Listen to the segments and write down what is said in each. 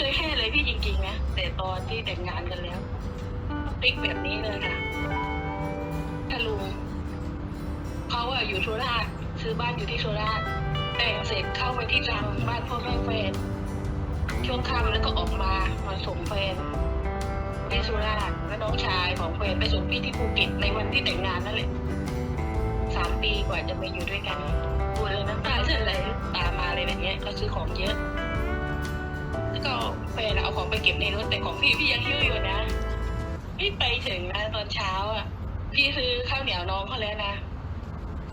เคยให้เลยพี่จริงๆนะแต่ตอนที่แต่งงานกันแล้วติ๊กแบบนี้เลยค่ะถ้าลุงเขาอะอยู่โคราชซื้อบ้านอยู่ที่โคราชแต่งเสร็จเข้าไปที่รังบ้านพ่อแม่แฟนช่วงค่ำแล้วก็ออกมามาส่งแฟนที่สุราษฎร์แล้วน้องชายของแฟนไปส่งพี่ที่ภูเก็ตในวันที่แต่งงานนั่นแหละสามปีกว่าจะมาอยู่ด้วยกันพูดเลยน้ำตาจะไหลตามมาเลยแบบนี้ยเขาซื้อของเยอะ ก็แฟนเอาของไปเก็บในรถแต่ของพี่พี่ยังหิ้วอยู่นะ พี่ไปถึงนะตอนเช้าอะ พี่ซื้อข้าวเหนียวน้องเขาแล้วนะ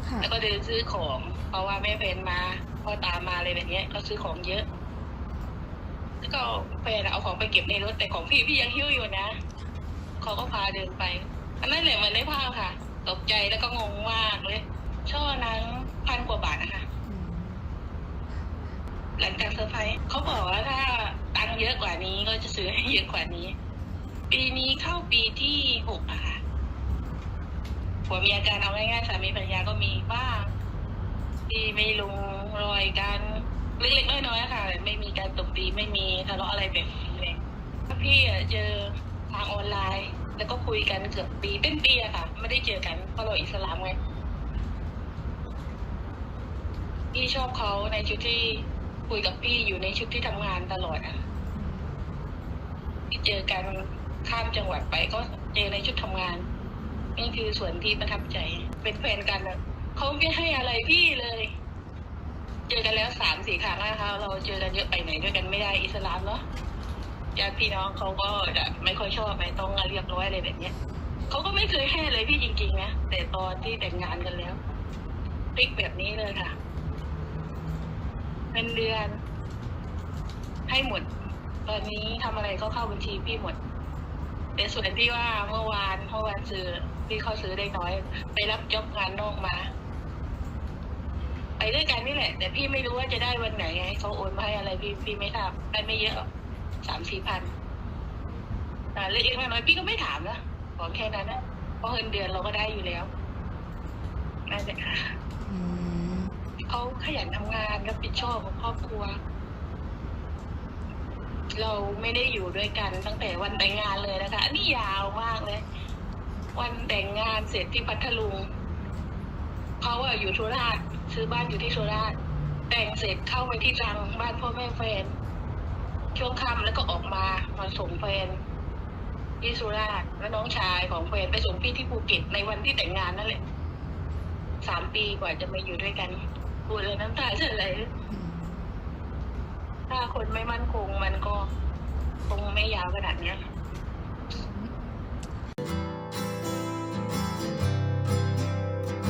ค่ะ แล้วก็เดินซื้อของ เพราะว่าแม่แฟนมาพ่อตามมาเลยแบบเนี้ยเขาซื้อของเยอะ แล้วก็แฟนเอาของไปเก็บในรถแต่ของพี่พี่ยังหิ้วอยู่นะเขาก็พาเดินไป อันนั้นแหละเหมือนในภาพค่ะ ตกใจแล้วก็งงมากเลย ช่อนั้นพันกว่าบาทนะคะ หลังจากเซอร์ไพรส์เขาบอกว่าถ้าตังค์เยอะกว่านี้ก็จะซื้อให้เยอะกว่านี้ ปีนี้เข้าปีที่หกอะค่ะผัวมีอาการเอาง่ายๆสามีภรรยาก็มีบ้าง ที่ไม่ลงรอยกันเล็กๆน้อยๆค่ะ ไม่มีการตบตีไม่มีทะเลาะอะไรแบบนี้เลยพี่เจอทางออนไลน์ แล้วก็คุยกันเกือบปีเป็นปีอะค่ะ ไม่ได้เจอกันเพราะเราอิสลามไงพี่ชอบเขาในชุดที่ คุยกับพี่อยู่ในชุดที่ทำงานตลอดอะที่เจอกันข้ามจังหวัดไปก็เจอในชุดทำงานนี่คือส่วนที่ประทับใจ เป็นแฟนกันอะเขาไม่ให้อะไรพี่เลย เจอกันแล้วสามสี่ครั้งนะคะเราเจอกันเยอะไปไหนด้วยกันไม่ได้อิสลามเนาะญาติพี่น้องเขาก็จะไม่ค่อยชอบไม่ต้องเรียบร้อยอะไรแบบเนี้ยเขาก็ไม่เคยให้เลยพี่จริงๆนะแต่ตอนที่แต่งงานกันแล้วติ๊กแบบนี้เลยค่ะ เป็นเดือน ให้หมด ตอนนี้ทำอะไรก็เข้าบัญชีพี่หมด แต่ส่วนที่ว่าเมื่อวานเมื่อวานซื้อพี่เขาซื้อได้น้อย ไปรับจอบงานนอกมา ไปด้วยกันนี่แหละ แต่พี่ไม่รู้ว่าจะได้วันไหนไงเขาโอนมาให้อะไรพี่พี่ไม่ทราบได้ไม่เยอะสามสี่พันแต่เล็กๆน้อยๆพี่ก็ไม่ถามนะขอแค่นั้นนะเพราะเงินเดือนเราก็ได้อยู่แล้วนั่นแหละค่ะอืม เขาขยันทำงานรับผิดชอบกับครอบครัว เราไม่ได้อยู่ด้วยกันตั้งแต่วันแต่งงานเลยนะคะ อันนี่ยาวมากเลย วันแต่งงานเสร็จที่พัทลุงเขาอะอยู่โคราชซื้อบ้านอยู่ที่โคราชแต่งเสร็จเข้าไปที่ตรังบ้านพ่อแม่แฟน ช่วงค่ำแล้วก็ออกมามาส่งแฟนที่สุราษฎร์แล้วน้องชายของแฟนไปส่งพี่ที่ภูเก็ตในวันที่แต่งงานนั่นแหละสามปีกว่าจะมาอยู่ด้วยกัน พูดเลยน้ำตาจะไหลอืมถ้าคนไม่มั่นคงมันก็คงไม่ยาวขนาดเนี้ย